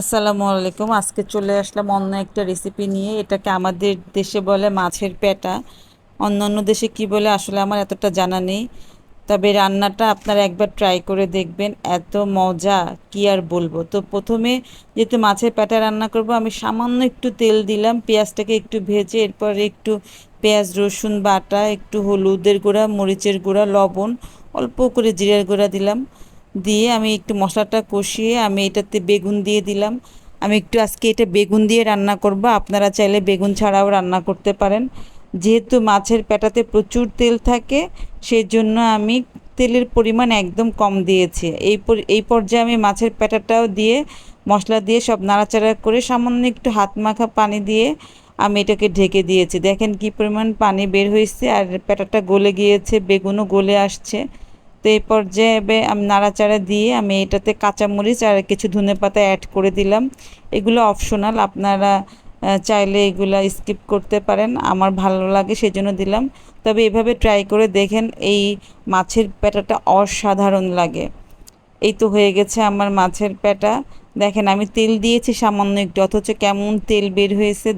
আসসালামু আলাইকুম। আজকে চলে আসলাম অন্য একটা রেসিপি নিয়ে। এটাকে আমাদের দেশে বলে মাছের পেটা। অন্য অন্য দেশে কি বলে আসলে আমার এতটা জানা নেই। তবে রান্নাটা আপনারা একবার ট্রাই করে দেখবেন। এত মজা, কি আর বলব? তো প্রথমে যেহেতু মাছের পেটা রান্না করব, আমি সামান্য একটু তেল দিলাম। পেঁয়াজটাকে একটু ভেজে এরপর একটু পেঁয়াজ, রসুন বাটা, একটু হলুদের গুঁড়া, মরিচের গুঁড়া, লবণ, অল্প করে জিরার গুঁড়া দিলাম। দিয়ে আমি একটু মশলাটা কষিয়ে আমি এটাতে বেগুন দিয়ে দিলাম। আমি একটু আজকে এটা বেগুন দিয়ে রান্না করব। আপনারা চাইলে বেগুন ছাড়াও রান্না করতে পারেন। যেহেতু মাছের পেটাতে প্রচুর তেল থাকে সেই জন্য আমি তেলের পরিমাণ একদম কম দিয়েছি। এই এই পর্যায়ে আমি মাছের পেটাটাও দিয়ে মশলা দিয়ে সব নাড়াচাড়া করে সামান্য একটু হাত মাখা পানি দিয়ে আমি এটাকে ঢেকে দিয়েছি। দেখেন কি পরিমাণ পানি বের হয়েছে আর পেটাটা গলে গিয়েছে, বেগুনও গলে আসছে। তো এই পর্যায়ে আমি নাড়াচাড়া দিয়ে আমি এটাতে কাঁচামরিচ আর কিছু ধনে পাতা অ্যাড করে দিলাম। এগুলো অপশনাল আপনারা চাইলে এগুলো স্কিপ করতে পারেন। আমার ভালো লাগে সেই জন্য দিলাম। তবে এভাবে ট্রাই করে দেখেন, এই মাছের পেটাটা অসাধারণ লাগে। এই তো হয়ে গেছে আমার মাছের পেটা দেখেন আমি তেল দিয়েছি সামান্য একটু, অথচ কেমন তেল বের হয়েছে।